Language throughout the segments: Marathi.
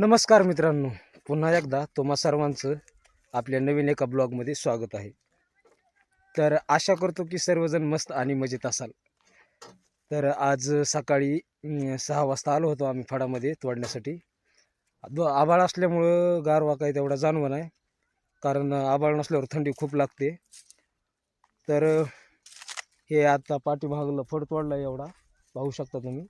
नमस्कार मित्रांनो पुन्हा एकदा तुम्हा सर्वांचं आपल्या नवीन एका ब्लॉगमध्ये स्वागत आहे. तर आशा करतो की सर्वजण मस्त आणि मजेत असाल. तर आज सकाळी सहा वाजता आलो होतो आम्ही फडामध्ये तोडण्यासाठी. दो आभाळ असल्यामुळं गारवा काही तेवढा जाणवं नाही. कारण आभाळ नसल्यावर थंडी खूप लागते. तर हे आता पाठीभागला फड तोडला एवढा. पाहू शकता तुम्ही.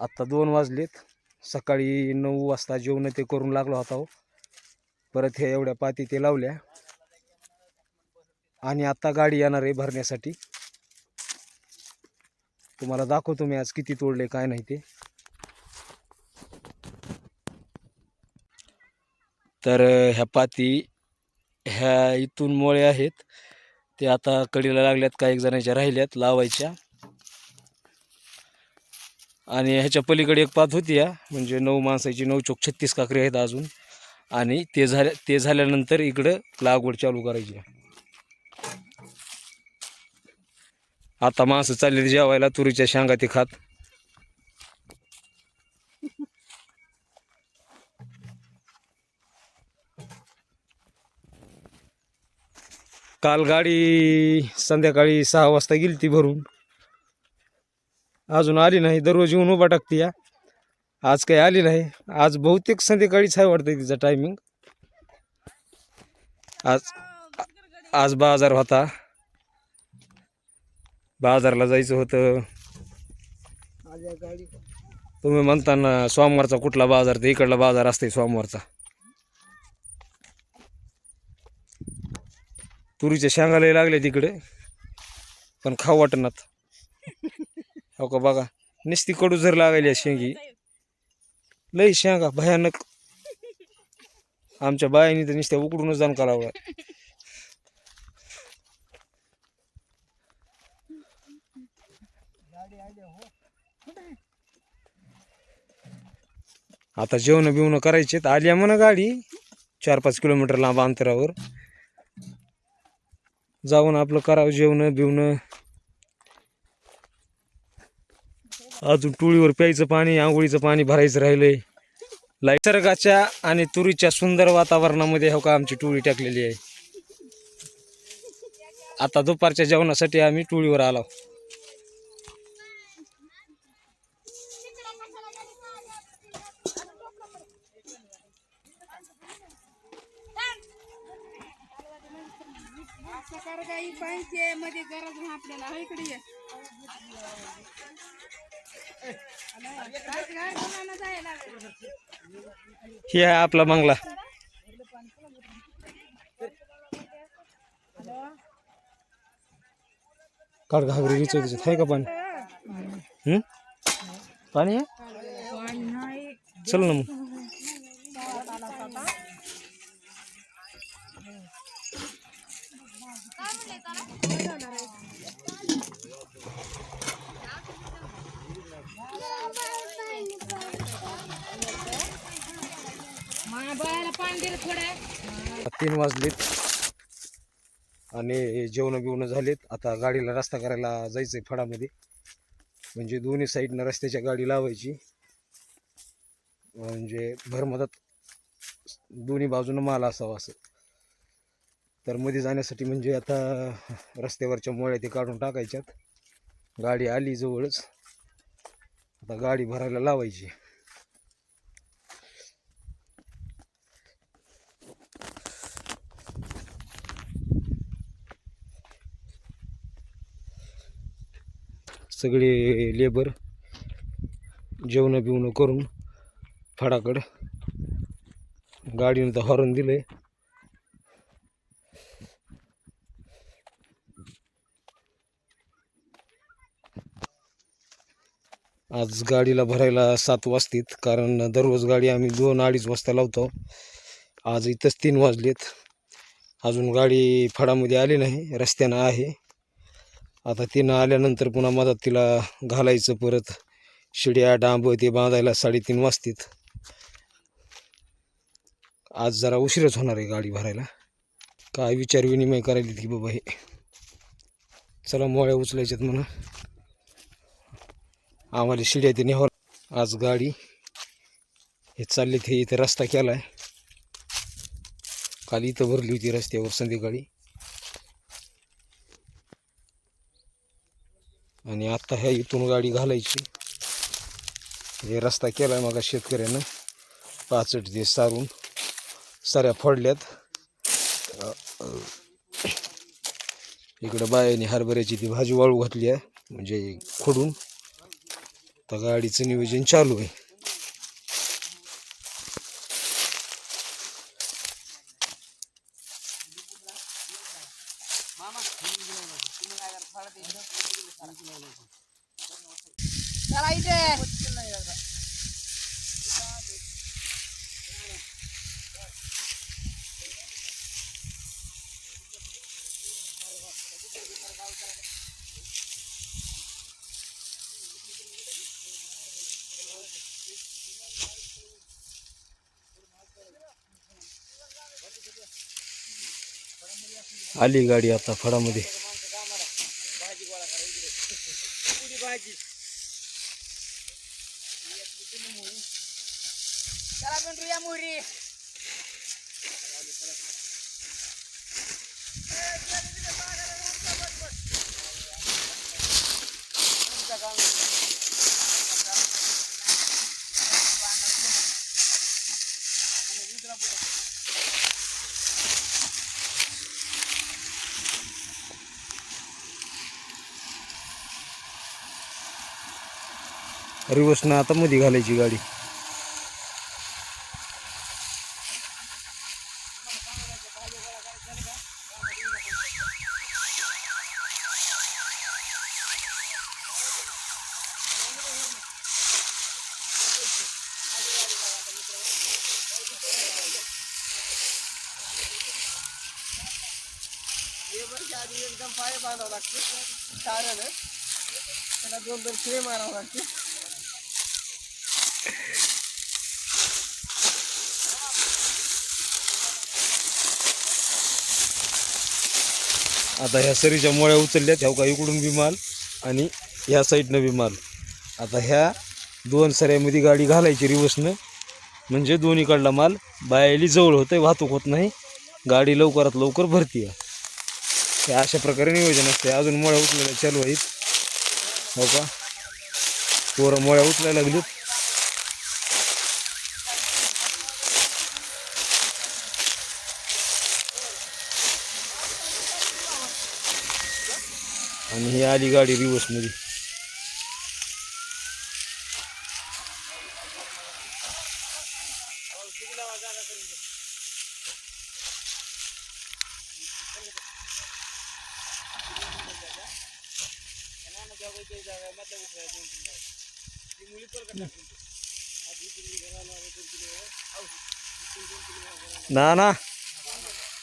आत्ता दोन वाजलेत. सकाळी नऊ वाजता जेवण ते करून लागलो होता हो. परत हे एवढ्या पाती ते लावल्या. आणि आत्ता गाडी येणार आहे भरण्यासाठी. तुम्हाला दाखवतो मी आज किती तोडले काय नाही ते. तर ह्या पाती ह्या इथून मोळे आहेत. ते आता कडीला लागल्यात काही जणांच्या राहिल्यात लावायच्या. आणि ह्याच्या पलीकडे एक पात होती या म्हणजे नऊ माणसाची नऊ चोक छत्तीस काकरी आहेत अजून. आणि ते झाल्या ते झाल्यानंतर इकडं लागवड चालू करायची. आता माणसं चाललेली जेवायला तुरीच्या शेंगा ते खात. काल गाडी संध्याकाळी सहा वाजता गेली ती भरून. अजून आली नाही. दररोज येऊन उभा टाकते या. आज काही आली नाही. आज बहुतेक संध्याकाळीच आहे वाटतं तिचा टायमिंग आज आज बाजार होता. बाजारला जायचं होतं. तुम्ही म्हणताना सोमवारचा कुठला बाजार तर इकडला बाजार असते सोमवारचा. तुरीच्या शेंगाला लागले तिकडे. पण खाऊ वाटणात हो का? बघा. नुसती कडू जर लागायली आहे शेंगी. लई शेंगा भयानक. आमच्या बायांनी तर नुसत्या उकडूनच जाण करावं. आता जेवण बिवणं करायचे आली आहे म्हणा गाडी. चार पाच किलोमीटर लांब अंतरावर. जाऊन आपलं करावं जेवण बिवणं. अजून टोळीवर प्यायचं पाणी आंघोळीचं पाणी भरायचं राहिलंय. निसर्गाच्या आणि तुरीच्या सुंदर वातावरणामध्ये हो का आमची टोळी टाकलेली आहे. आता दुपारच्या जेवणासाठी आम्ही टोळीवर आलो. मध्ये गरज आपल्याला. हो इकडे हे आहे आपला बंगला. काढ घागरी रिचो त्याच्यात आहे का पाणी? पाणी चल ना मग. तीन वाजलेत आणि जेवण बिवणं झालेत. आता गाडीला रस्ता करायला जायचंय फडामध्ये. म्हणजे दोन्ही साईडनं रस्त्याच्या गाडी लावायची. म्हणजे भरमधात दोन्ही बाजूनं माल असावा असं. तर मध्ये जाण्यासाठी म्हणजे आता रस्त्यावरच्या मोळ्या ते काढून टाकायच्यात. गाडी आली जवळच. आता गाडी भरायला लावायची. सगळे लेबर जेवणं बिवणं करून फडाकडं गाडीनं तर हॉर्न दिलंय. आज गाडीला भरायला सात वाजतीत कारण दररोज गाडी आम्ही दोन अडीच वाजता लावतो. आज इथंच तीन वाजलेत. अजून गाडी फडामध्ये आली नाही रस्त्यानं आहे. आता तिनं आल्यानंतर पुन्हा मधात तिला घालायचं परत. शिड्या डांब ते बांधायला साडेतीन वाजतात. आज जरा उशीरच होणार आहे गाडी भरायला. काय विचार विनिमय करायला की बाबा हे? चला मोळ्या उचलायच्यात म्हणा आम्हाला शिड्या ते न्यावं आज गाडी हे चालले ते इथं रस्ता केला आहे काल इथं भरली होती रस्त्यावर संध्याकाळी. आणि आत्ता ह्या इथून गाडी घालायची. हे रस्ता केला आहे मग शेतकऱ्यानं. पाचट ते सारून साऱ्या फोडल्यात. इकडं बायाने हरभऱ्याची ती भाजी वाळू घातली आहे म्हणजे खोडून. तर गाडीचं नियोजन चालू आहे. आली गाडी आता फडामध्ये चला पण या मोरी रिवर्सनं आता मध्ये घालायची गाडी. एकदम पाय बांधावं लागते. कारण त्याला दोन दोन शिळे मारावं लागते. आता ह्या सरीच्या मोळ्या उचलल्यात ह्या का इकडून बी माल आणि ह्या साईडनं बी माल. आता ह्या दोन सऱ्यामध्ये गाडी घालायची रिवर्सनं म्हणजे दोन्हीकडला माल बायाली जवळ होतं वाहतूक होत नाही. गाडी लवकरात लवकर भरती आहे. अशा प्रकारे नियोजन असते अजून मोळ्या उचलायला चालू आहेत. हो का? पोरं मोळ्या उचलायला लागलीत. आणि ही आली गाडी रिवर्समध्ये ना ना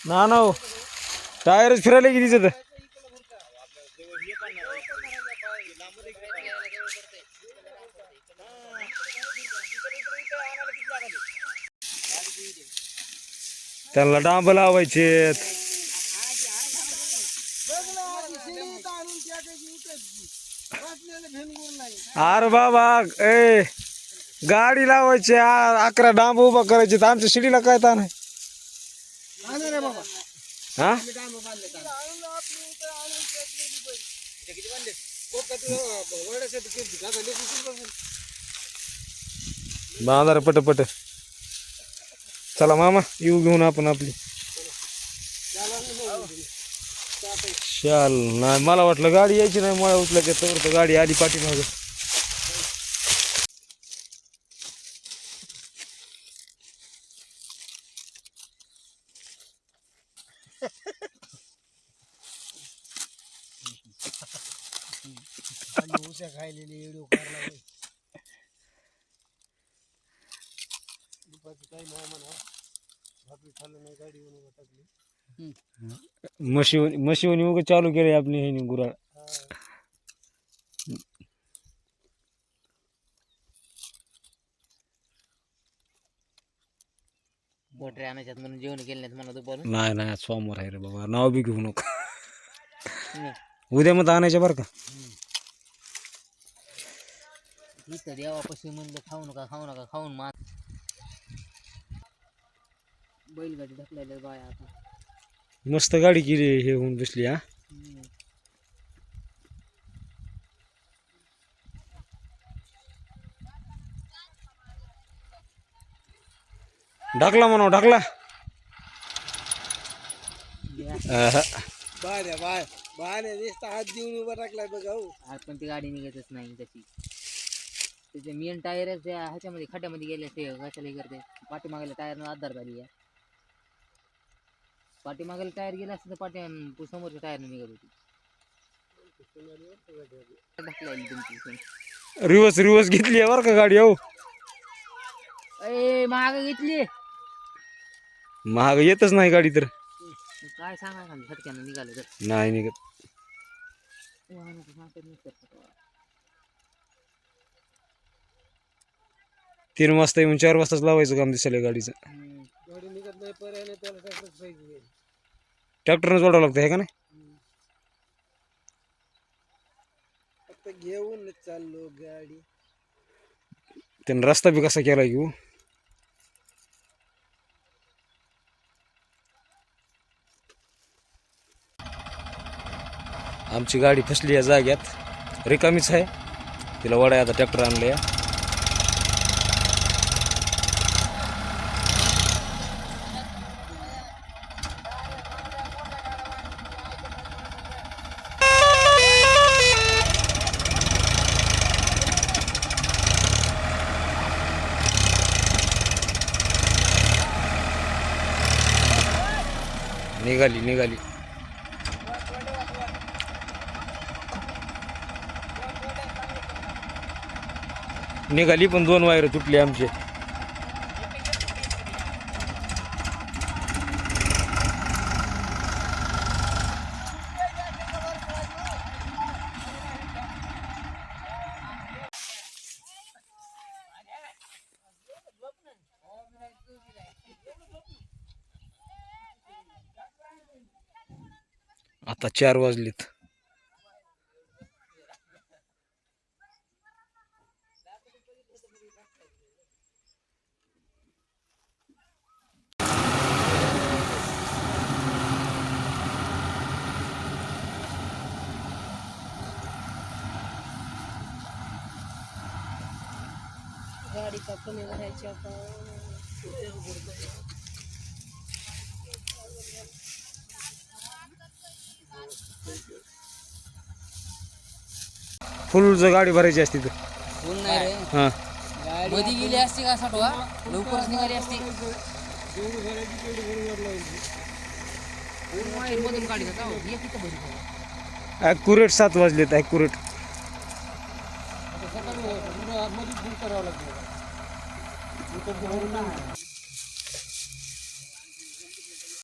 ना ना हो. टायरच फिरायला की तिचं तर त्यांना डांब लावायचे अरे बाबा ए गाडी लावायची अकरा डांब उभा करायचे तर आमच्या शिडीला काय ताण आहे? हा? बांधार पट पट चला मामा येऊ घेऊन आपण आपली. शाल नाही मला वाटलं गाडी यायची नाही मला उचलायच्या तर गाडी आली पाठीमागं. म्हशी म्हशीवणी उगा चालू केले आपली हे गुराळ. मोटरे आणायच्यात म्हणून जेवण केले नाहीत मला दुपारून. नाही नाही आज सोमवार आहे रे बाबा. नाव बी घेऊ नका. उद्या मग आणायच्या बरं का? इथं देवापाशी म्हणलं खाऊ नका खाऊ नका खाऊन मा बैलगाडी ढकलायला बाया आता. मस्त गाडी केली हे होऊन बसली हा. ढकला म्हणा ढकला. बाय बाय बाय नुसता हात देऊन उभा टाकलाय बघ हो. आज पण ती गाडी निघतच नाही त्याची. त्याचे मेन टायर ह्याच्यामध्ये खड्ड्यामध्ये गेले ते कशाला हे करते. पाठीमागल्या टायरनं आधार झाली आहे. पाठीमागेला टायर गेला असतं तर पाठी समोरच्या टायरनं निघत होती. ढकलायली तुमची पण. रिवर्स रिवर्स घेतली आहे बरं का गाडी हो. ए महाग घेतली. महाग येतच नाही गाडी तर. काय सांगा खाली झटक्यानं निघालं तर. नाही निघत. वाहनाचं सांगतात. तीन वाजता येऊन चार वाजताच लावायचं काम दिसलं गाडीचं. गाडी निघत नाही पर्याय त्याला ट्रॅक्टर पाहिजे ट्रॅक्टरनं जोडावं लागतं हे का नाही? फक्त घेऊन चाललो गाडी त्यानं रस्ता बी कसा केला घेऊ हो? आमची गाडी फसली या जाग्यात. रिकामीच आहे. तिला वडाय आता ट्रॅक्टर आणलं या निघाली निघाली. निघाली पण दोन वायर तुटले आमचे. आता चार वाजलेत. गाडी का कमी भरायची आता फुल जर गाडी भरायची असती तर. कोण नाही रे. हां. मध्ये गेली असती का साठवा? लवकरच निघाली असती. कोण वायर मधून काढी जाता हो. एक इथं भरी ॲक्युरेट सात वाजलेत ॲक्युरेट